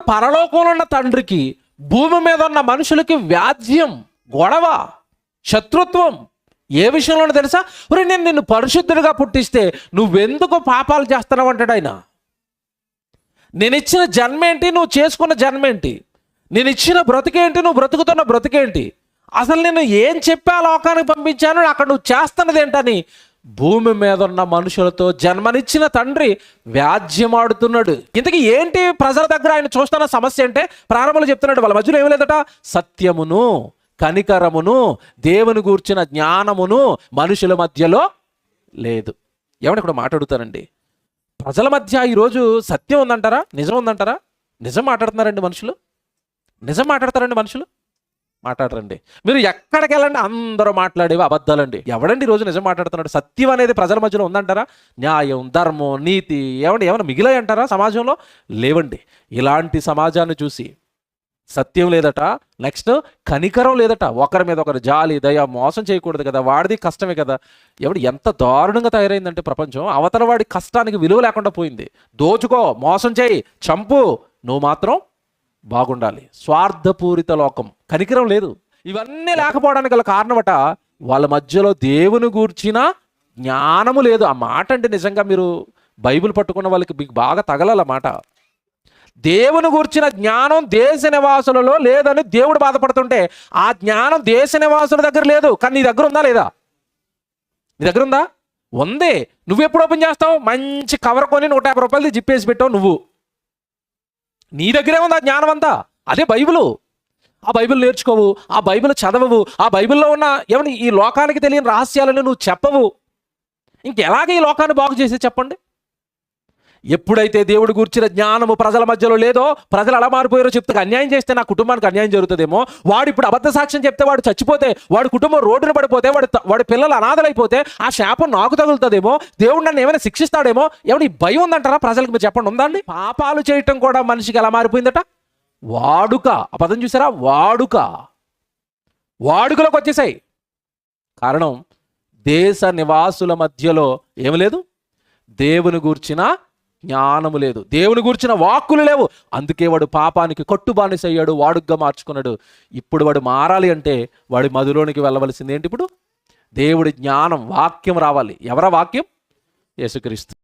పరలోకంలో ఉన్న తండ్రికి భూమి మీద ఉన్న మనుషులకి వ్యాజ్యం గొడవ శత్రుత్వం ఏ విషయంలోనూ తెలుసా? ఒరే నేను నిన్ను పరిశుద్ధుడిగా పుట్టిస్తే నువ్వెందుకు పాపాలు చేస్తున్నావు అంటాడు ఆయన. నేను ఇచ్చిన జన్మేంటి? నువ్వు చేసుకున్న జన్మేంటి? నేను ఇచ్చిన బ్రతికేంటి? నువ్వు బ్రతుకుతున్న బ్రతికేంటి? అసలు నేను ఏం చెప్పా లోకానికి పంపించాను అక్కడ నువ్వు చేస్తున్నది ఏంటని భూమి మీద ఉన్న మనుషులతో జన్మనిచ్చిన తండ్రి వ్యాజ్యమాడుతున్నాడు. ఇంతకీ ఏంటి ప్రజల దగ్గర ఆయన చూస్తున్న సమస్య అంటే ప్రారంభంలో చెప్తున్నాడు వాళ్ళ మధ్యలో ఏమి లేదట? సత్యమును కనికరమును దేవుని గూర్చిన జ్ఞానమును మనుషుల మధ్యలో లేదు. ఏమన్నా ఇక్కడ మాట్లాడుతానండి ప్రజల మధ్య ఈరోజు సత్యం ఉందంటారా? నిజం ఉందంటారా? నిజం మాట్లాడుతున్నారండి మనుషులు? నిజం మాట్లాడతారండి మనుషులు? మాట్లాడరండి. మీరు ఎక్కడికి వెళ్ళండి అందరూ మాట్లాడేవి అబద్ధాలండి. ఎవడండి ఈ రోజు నిజం మాట్లాడుతున్నాడు? సత్యం అనేది ప్రజల మధ్యలో ఉందంటారా? న్యాయం ధర్మం నీతి ఏమండి ఏమైనా మిగిలాయి అంటారా సమాజంలో? లేవండి. ఇలాంటి సమాజాన్ని చూసి సత్యం లేదట నెక్స్ట్ కనికరం లేదట. ఒకరి మీద ఒకరు జాలి దయ మోసం చేయకూడదు కదా వాడిది కష్టమే కదా. ఎవడు ఎంత దారుణంగా తయారైందంటే ప్రపంచం అవతల వాడి కష్టానికి విలువ లేకుండా పోయింది. దోచుకో మోసం చేయి చంపు నువ్వు మాత్రం బాగుండాలి. స్వార్థపూరిత లోకం. కనికరం లేదు. ఇవన్నీ లేకపోవడానికి గల కారణమట వాళ్ళ మధ్యలో దేవుని గూర్చిన జ్ఞానము లేదు. ఆ మాట అంటే నిజంగా మీరు బైబిల్ పట్టుకున్న వాళ్ళకి మీకు బాగా తగలాల మాట. దేవుని గూర్చిన జ్ఞానం దేశ నివాసులలో లేదని దేవుడు బాధపడుతుంటే ఆ జ్ఞానం దేశ నివాసుల దగ్గర లేదు. కానీ నీ దగ్గర ఉందా లేదా? నీ దగ్గర ఉందా? ఉంది. నువ్వు ఎప్పుడు ఓపెన్ చేస్తావు? మంచి కవర్ కొని నూట యాభై రూపాయలు జిప్పేసి పెట్టావు నువ్వు. నీ దగ్గరే ఉంది ఆ జ్ఞానం అంతా అదే బైబిలు. ఆ బైబిల్ నేర్చుకోవు ఆ బైబిల్ చదవవు ఆ బైబిల్లో ఉన్న ఏమని ఈ లోకానికి తెలియని రహస్యాలను నువ్వు చెప్పవు. ఇంకెలాగ ఈ లోకాన్ని బాగు చేసి చెప్పండి? ఎప్పుడైతే దేవుడు గురించిన జ్ఞానము ప్రజల మధ్యలో లేదో ప్రజలు అలమారిపోయారో మారిపోయారో చెప్తే అన్యాయం చేస్తే నా కుటుంబానికి అన్యాయం జరుగుతుందేమో. వాడు ఇప్పుడు అబద్ధ సాక్ష్యం చెప్తే వాడు చచ్చిపోతే వాడి కుటుంబం రోడ్డున పడిపోతే వాడు వాడి పిల్లలు అనాథలైపోతే ఆ శాపం నాకు తగులుతుందేమో దేవుడు నన్ను ఏమైనా శిక్షిస్తాడేమో ఏమైనా ఈ భయం ఉందంటారా? ప్రజలకు మీరు చెప్పండి ఉందండి పాపాలు చేయటం కూడా మనిషికి ఎలా మారిపోయిందట వాడుక ఆ పదం చూసారా? వాడుక. వాడుకలోకి వచ్చేసాయి. కారణం దేశ నివాసుల మధ్యలో ఏమి లేదు. దేవుని గూర్చిన జ్ఞానము లేదు. దేవుని గూర్చిన వాక్కులు లేవు. అందుకే వాడు పాపానికి కట్టుబానిస అయ్యాడు వాడుగ్గా మార్చుకున్నాడు. ఇప్పుడు వాడు మారాలి అంటే వాడి మధులోనికి వెళ్ళవలసింది ఏంటి ఇప్పుడు? దేవుడి జ్ఞానం వాక్యం రావాలి. ఎవరా వాక్యం? యేసుక్రీస్తు.